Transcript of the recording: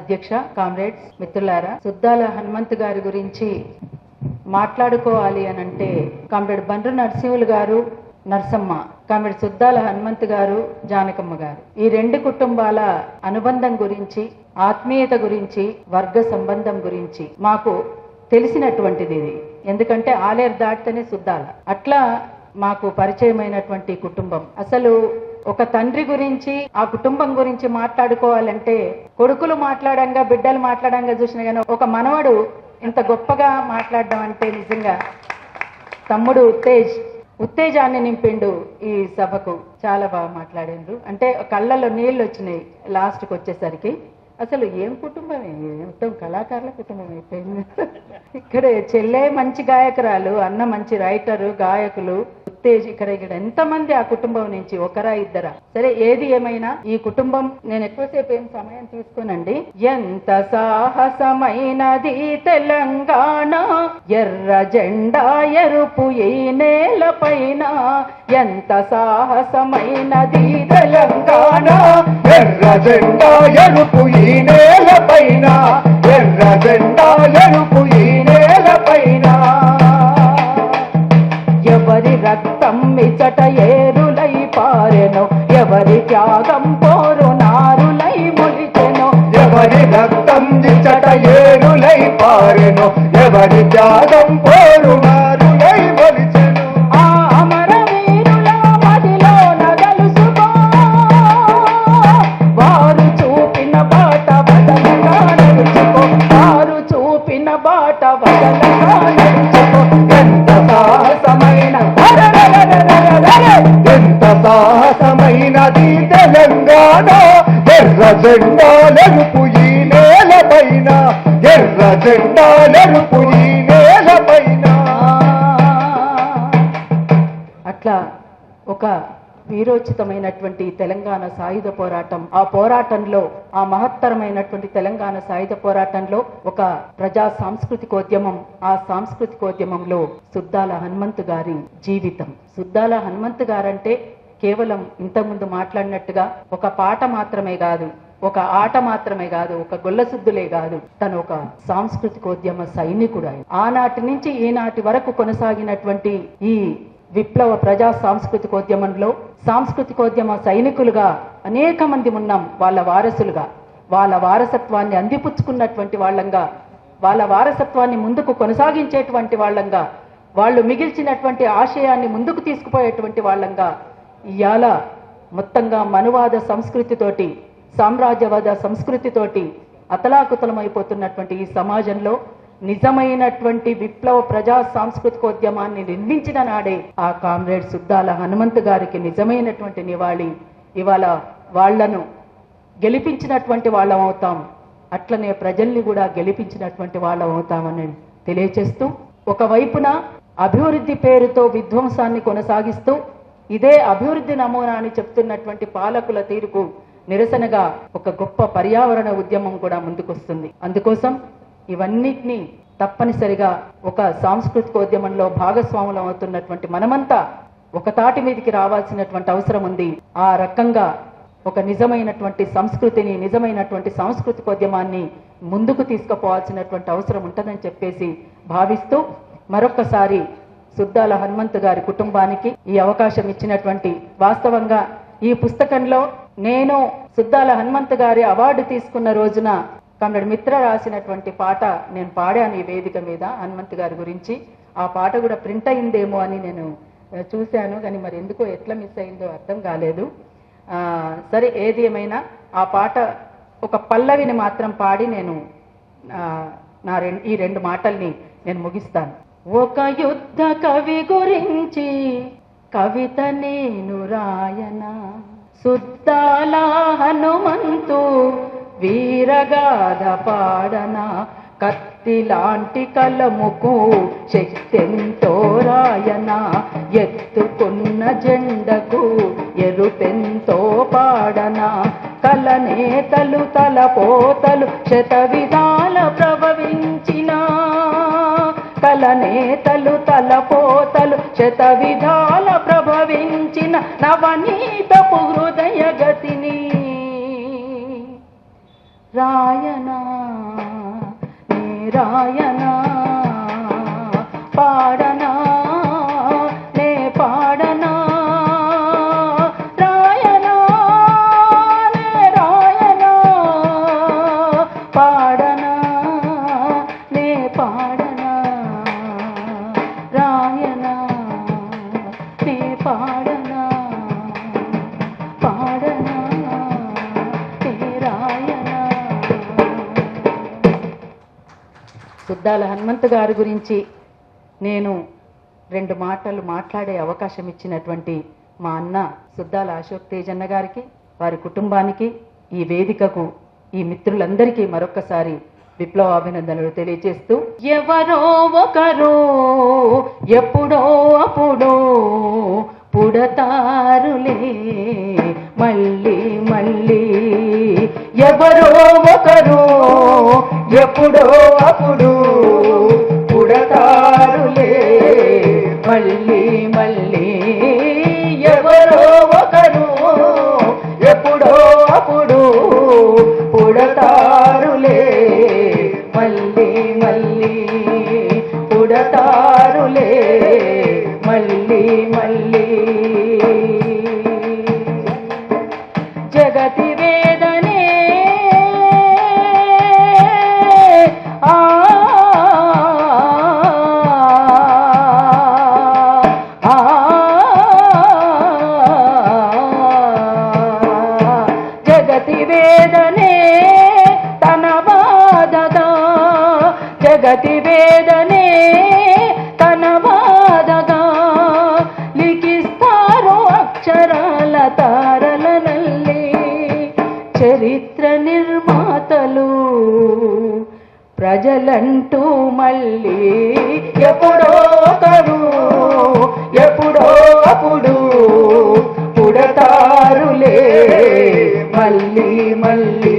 అధ్యక్ష కామ్రేడ్స్ మిత్రులారా సుద్దాల హనుమంత్ గారి గురించి మాట్లాడుకోవాలి అని అంటే కామ్రేడ్ బండ్రు నర్సింహులు గారు నర్సమ్మ కామ్రేడ్ సుద్దాల హనుమంత్ గారు జానకమ్మ గారు. ఈ రెండు కుటుంబాల అనుబంధం గురించి ఆత్మీయత గురించి వర్గ సంబంధం గురించి మాకు తెలిసినటువంటిది ఇది ఎందుకంటే ఆలేరు దాటితేనే సుద్దాల. అట్లా మాకు పరిచయమైనటువంటి కుటుంబం. అసలు ఒక తండ్రి గురించి ఆ కుటుంబం గురించి మాట్లాడుకోవాలంటే కొడుకులు మాట్లాడంగా బిడ్డలు మాట్లాడంగా చూసిన కానీ ఒక మనవడు ఇంత గొప్పగా మాట్లాడడం అంటే నిజంగా తమ్ముడు ఉత్తేజ్ ఉత్తేజాన్ని నింపిండు ఈ సభకు. చాలా బాగా మాట్లాడిండ్రు. అంటే కళ్ళలో నీళ్ళు వచ్చినాయి లాస్ట్కి వచ్చేసరికి. అసలు ఏం కుటుంబం? మొత్తం కళాకారుల కుటుంబం అయిపోయింది. ఇక్కడ చెల్లె మంచి గాయకురాలు అన్న మంచి రైటరు గాయకులు. ఉత్తేజ్ ఇక్కడ ఇక్కడ ఎంతమంది ఆ కుటుంబం నుంచి ఒకరా ఇద్దరా? సరే ఏది ఏమైనా ఈ కుటుంబం నేను ఎక్కువసేపు ఏం సమయం తీసుకోనండి. ఎంత సాహసమైనది తెలంగాణ ఎర్ర జెండా ఎరుపు ఈ నేలపైన ఎంత సాహసమైనది తెలంగాణ ఎర్ర జెండా ఎరుపు ఈ నేల పైన. ఎర్ర జెండా ఎరుపు ఈ నేల పైన. ఎవరి రక్తం మిచట ఏరులై పారెను ఎవరి త్యాగం పోరు నారులై మొలిచెను ఎవరి రక్తం దిచట ఏరులై పారెను ఎవరి త్యాగం పోరు నారులై నాది తెలంగాణ ఎర్ర జెండాలెరుపు ఈ నేల పైన ఎర్ర జెండాలెరుపు ఈ నేల పైన అట్లా ఒక వీరోచితమైనటువంటి తెలంగాణ సాయుధ పోరాటం ఆ పోరాటంలో ఆ మహత్తరమైనటువంటి తెలంగాణ సాయుధ పోరాటంలో ఒక ప్రజా సాంస్కృతికోద్యమం ఆ సాంస్కృతికోద్యమంలో సుద్దాల హనుమంతు గారి జీవితం. సుద్దాల హనుమంతు గారంటే కేవలం ఇంతకుముందు మాట్లాడినట్టుగా ఒక పాట మాత్రమే కాదు ఒక ఆట మాత్రమే కాదు ఒక గొల్లసుద్దులే కాదు. తను ఒక సాంస్కృతికోద్యమ సైనికుడు ఆయన. ఆనాటి నుంచి ఈనాటి వరకు కొనసాగినటువంటి ఈ విప్లవ ప్రజా సాంస్కృతికోద్యమంలో సాంస్కృతికోద్యమ సైనికులుగా అనేక మంది ఉన్నాం వాళ్ళ వారసులుగా. వాళ్ళ వారసత్వాన్ని అందిపుచ్చుకున్నటువంటి వాళ్ళంగా వాళ్ళ వారసత్వాన్ని ముందుకు కొనసాగించేటువంటి వాళ్ళంగా వాళ్ళు మిగిల్చినటువంటి ఆశయాన్ని ముందుకు తీసుకుపోయేటువంటి వాళ్ళంగా ఇవాళ మొత్తంగా మనువాద సంస్కృతితోటి సామ్రాజ్యవాద సంస్కృతితోటి అతలాకుతలమైపోతున్నటువంటి ఈ సమాజంలో నిజమైనటువంటి విప్లవ ప్రజా సాంస్కృతికోద్యమాన్ని నిర్మించిన నాడే ఆ కామ్రేడ్ సుద్దాల హనుమంత్ గారికి నిజమైనటువంటి నివాళి. ఇవాళ వాళ్ళను గెలిపించినటువంటి వాళ్ళం అవుతాం. అట్లనే ప్రజల్ని కూడా గెలిపించినటువంటి వాళ్ళం అవుతామని తెలియచేస్తూ ఒకవైపున అభివృద్ధి పేరుతో విధ్వంసాన్ని కొనసాగిస్తూ ఇదే అభివృద్ధి నమూనా అని చెప్తున్నటువంటి పాలకుల తీరుకు నిరసనగా ఒక గొప్ప పర్యావరణ ఉద్యమం కూడా ముందుకొస్తుంది. అందుకోసం ఇవన్నిటినీ తప్పనిసరిగా ఒక సాంస్కృతికోద్యమంలో భాగస్వాములం అవుతున్నటువంటి మనమంతా ఒక తాటి మీదకి రావాల్సినటువంటి అవసరం ఉంది. ఆ రకంగా ఒక నిజమైనటువంటి సంస్కృతిని నిజమైనటువంటి సాంస్కృతిక ఉద్యమాన్ని ముందుకు తీసుకుపోవాల్సినటువంటి అవసరం ఉంటుందని చెప్పేసి భావిస్తూ మరొక్కసారి సుద్దాల హనుమంత్ గారి కుటుంబానికి ఈ అవకాశం ఇచ్చినటువంటి వాస్తవంగా ఈ పుస్తకంలో నేను సుద్దాల హనుమంత్ గారి అవార్డు తీసుకున్న రోజున కన్నడ మిత్ర రాసినటువంటి పాట నేను పాడాను ఈ వేదిక మీద హనుమంత్ గారి గురించి. ఆ పాట కూడా ప్రింట్ అయిందేమో అని నేను చూశాను. కానీ మరి ఎందుకో ఎట్లా మిస్ అయిందో అర్థం కాలేదు. సరే ఏది ఏమైనా ఆ పాట ఒక పల్లవిని మాత్రం పాడి నేను నా రెం- ఈ రెండు మాటల్ని నేను ముగిస్తాను. ఒక యుద్ధ కవి గురించి కవిత నేను రాయన. సుద్దాల హనుమంతు వీరగాథ పాడన. కత్తి లాంటి కలముకు శక్తెంతో రాయన. ఎత్తుకున్న జెండకు ఎరుపెంతో పాడన. కలనేతలు తలపోతలు శత విధాల తల నేతలు తలపోతలు శత విధాల ప్రభవించిన నవనీతపు హృదయ గతిని. రాయనా నీ రాయనా పాడ సుద్దాల హనుమంత్ గారి గురించి నేను రెండు మాటలు మాట్లాడే అవకాశం ఇచ్చినటువంటి మా అన్న సుద్దాల అశోక్ తేజన్న గారికి వారి కుటుంబానికి ఈ వేదికకు ఈ మిత్రులందరికీ మరొకసారి విప్లవ అభినందనలు తెలియజేస్తూ ఎవరో ఒకరు ఎప్పుడో అప్పుడో పుడతారులే మళ్ళీ మళ్ళీ ఎవరో ఒకరు ఎప్పుడో అప్పుడు జగతి వేదనే తన బాధగా లిఖిస్తారు అక్షరాల తారలనల్లి చరిత్ర నిర్మాతలు ప్రజలంటూ మళ్ళీ ఎప్పుడో ఒకరు ఎప్పుడో అప్పుడు పుడతారులే. మళ్ళీ మళ్ళీ